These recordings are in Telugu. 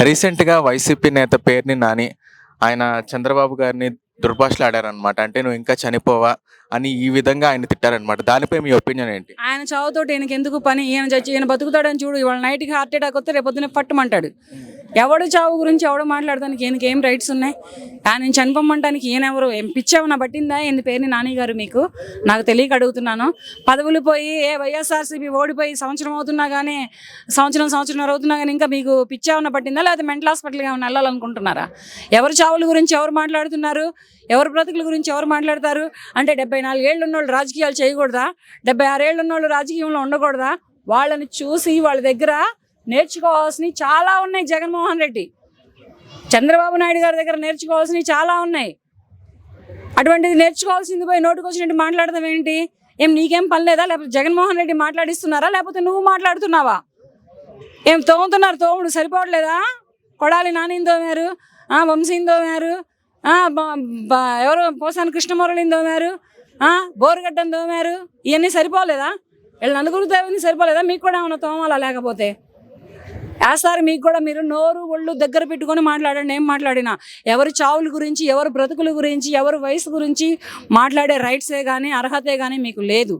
రీసెంట్గా వైసీపీ నేత పేరుని నాని ఆయన చంద్రబాబు గారిని దుర్భాషలాడారనమాట అంటే నువ్వు ఇంకా చనిపోవా అని ఈ విధంగా ఆయన తిట్టారనమాట దానిపై మీ ఒపీనియన్ ఏంటి? ఆయన చావుతోటి ఈయనకి ఎందుకు పని? ఈయన చచ్చి ఈయన బతుకుతాడని చూడు ఇవాళ నైట్కి హార్ట్ అటాక్ వస్తే రేపు పొద్దున్నే పట్టమంటాడు ఎవడు చావు గురించి ఎవడు మాట్లాడడానికి ఈయనకి ఏం రైట్స్ ఉన్నాయి? ఆయన చనిపోమ్మంటానికి ఈయన ఎవరు? ఏం పిచ్చేమన్నా పట్టిందా? ఏంది పేరుని నాని గారు మీకు? నాకు తెలియక అడుగుతున్నాను. పదవులు పోయి ఏ వైఎస్ఆర్సీపీ ఓడిపోయి సంవత్సరం అవుతున్నా కానీ సంవత్సరం సంవత్సరం అవుతున్నా కానీ ఇంకా మీకు పిచ్చేమన్నా పట్టిందా? లేకపోతే మెంటల్ హాస్పిటల్కి ఏమైనా వెళ్ళాలనుకుంటున్నారా? ఎవరు చావుల గురించి ఎవరు మాట్లాడుతున్నారు? ఎవరు బ్రతుకుల గురించి ఎవరు మాట్లాడతారు? అంటే డెబ్బై నాలుగేళ్ళు ఉన్నోళ్ళు రాజకీయాలు చేయకూడదా? డెబ్బై ఆరేళ్ళు ఉన్నోళ్ళు రాజకీయంలో ఉండకూడదా? వాళ్ళని చూసి వాళ్ళ దగ్గర నేర్చుకోవాల్సినవి చాలా ఉన్నాయి జగన్మోహన్ రెడ్డి. చంద్రబాబు నాయుడు గారి దగ్గర నేర్చుకోవాల్సినవి చాలా ఉన్నాయి. అటువంటిది నేర్చుకోవాల్సింది పోయి నోటుకు వచ్చినట్టు మాట్లాడదాం ఏంటి? ఏం నీకేం పని లేదా? లేకపోతే జగన్మోహన్ రెడ్డి మాట్లాడిస్తున్నారా? లేకపోతే నువ్వు మాట్లాడుతున్నావా? ఏం తోముతున్నారు? తోముడు సరిపోవట్లేదా? కొడాలి నానిని తోమారు ఆ, వంశీని తోమారు ఎవరు? పోసాని కృష్ణమురళిని తోమారు ఆ, బోరుగడ్డని తోమారు ఇవన్నీ సరిపోలేదా? వీళ్ళు నలుగురు తోమింది సరిపోలేదా? మీకు కూడా ఏమైనా తోమాలా లేకపోతే? వేస్తారు మీకు కూడా మీరు నోరు ఒళ్ళు దగ్గర పెట్టుకొని మాట్లాడండి. ఏం మాట్లాడినా? ఎవరి చావుల గురించి ఎవరు బ్రతుకుల గురించి ఎవరు వయసు గురించి మాట్లాడే రైట్సే కానీ అర్హతే కానీ మీకు లేదు.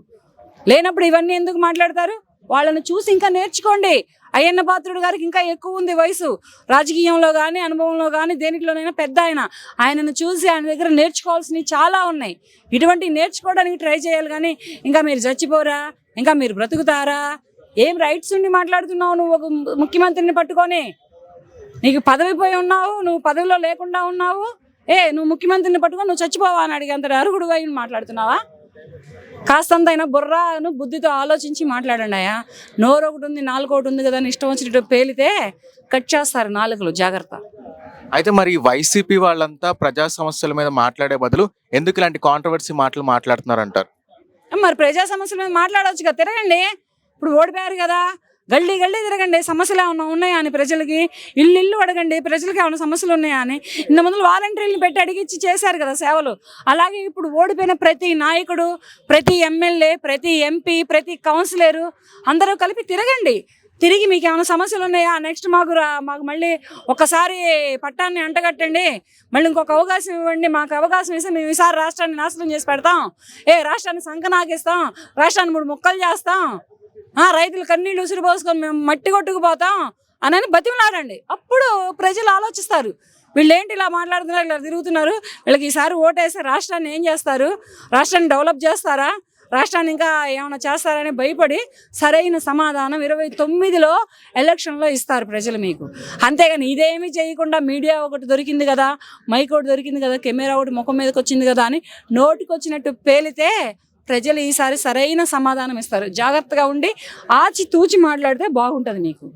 లేనప్పుడు ఇవన్నీ ఎందుకు మాట్లాడతారు? వాళ్ళని చూసి ఇంకా నేర్చుకోండి. అయ్యన్న పాత్రుడు గారికి ఇంకా ఎక్కువ ఉంది వయసు. రాజకీయంలో కానీ అనుభవంలో కానీ దేనిలోనైనా పెద్ద ఆయన. ఆయనను చూసి ఆయన దగ్గర నేర్చుకోవాల్సినవి చాలా ఉన్నాయి. ఇటువంటి నేర్చుకోవడానికి ట్రై చేయాలి కానీ ఇంకా మీరు చచ్చిపోరా? ఇంకా మీరు బ్రతుకుతారా? ఏం రైట్స్ ఉండి మాట్లాడుతున్నావు నువ్వు ఒక ముఖ్యమంత్రిని పట్టుకొని? నీకు పదవి పోయి ఉన్నావు నువ్వు పదవిలో లేకుండా ఉన్నావు. ఏ నువ్వు ముఖ్యమంత్రిని పట్టుకొని నువ్వు చచ్చిపోవా అని అడిగేంత అరుగుడు అయి మాట్లాడుతున్నావా? కాస్తంతైనా బుర్రాను బుద్ధితో ఆలోచించి మాట్లాడండి అయ్యా. నోరు ఒకటి ఉంది నాలుగు ఒకటి ఉంది కదా అని ఇష్టం వచ్చినట్టు పేలితే కట్ చేస్తారు నాలుగులు జాగ్రత్త. అయితే మరి వైసీపీ వాళ్ళంతా ప్రజా సమస్యల మీద మాట్లాడే బదులు ఎందుకు ఇలాంటి కాంట్రవర్సీ మాటలు మాట్లాడుతున్నారంటారు? మరి ప్రజా సమస్యల మీద మాట్లాడవచ్చు కదా తిరగండి. ఇప్పుడు ఓడిపోయారు కదా. గల్లీ గల్లీ తిరగండి. సమస్యలు ఏమైనా ఉన్నాయా అని ప్రజలకి? ఇల్లు ఇల్లు అడగండి. ప్రజలకి ఏమైనా సమస్యలు ఉన్నాయా అని? ఇంత ముందు వాలంటీర్లు పెట్టి అడిగిచ్చి చేశారు కదా సేవలు. అలాగే ఇప్పుడు ఓడిపోయిన ప్రతి నాయకుడు ప్రతి ఎమ్మెల్యే ప్రతి ఎంపీ ప్రతి కౌన్సిలరు అందరూ కలిపి తిరగండి. తిరిగి మీకు ఏమైనా సమస్యలు ఉన్నాయా? నెక్స్ట్ మాకు మాకు మళ్ళీ ఒకసారి పట్టాన్ని అంటగట్టండి. మళ్ళీ ఇంకొక అవకాశం ఇవ్వండి. మాకు అవకాశం ఇస్తే మేము ఈసారి రాష్ట్రాన్ని నాశనం చేసి పెడతాం. ఏ రాష్ట్రాన్ని సంకనాకిస్తాం రాష్ట్రాన్ని మూడు ముక్కలు చేస్తాం. రైతులు కన్నీళ్ళు ఉసిరి పోసుకొని మేము మట్టి కొట్టుకుపోతాం అని బతిమలాడండి. అప్పుడు ప్రజలు ఆలోచిస్తారు. వీళ్ళు ఏంటి ఇలా మాట్లాడుతున్నారు ఇలా తిరుగుతున్నారు? వీళ్ళకి ఈసారి ఓటేస్తే రాష్ట్రాన్ని ఏం చేస్తారు? రాష్ట్రాన్ని డెవలప్ చేస్తారా? రాష్ట్రాన్ని ఇంకా ఏమైనా చేస్తారని భయపడి సరైన సమాధానం ఇరవై తొమ్మిదిలో ఎలక్షన్లో ఇస్తారు ప్రజలు మీకు. అంతేగాని ఇదేమీ చేయకుండా మీడియా ఒకటి దొరికింది కదా మైక్ ఒకటి దొరికింది కదా కెమెరా ఒకటి ముఖం మీదకి వచ్చింది కదా అని నోటికి వచ్చినట్టు పేలితే ప్రజలు ఈసారి సరైన సమాధానం ఇస్తారు. జాగ్రత్తగా ఉండి ఆచి తూచి మాట్లాడితే బాగుంటుంది మీకు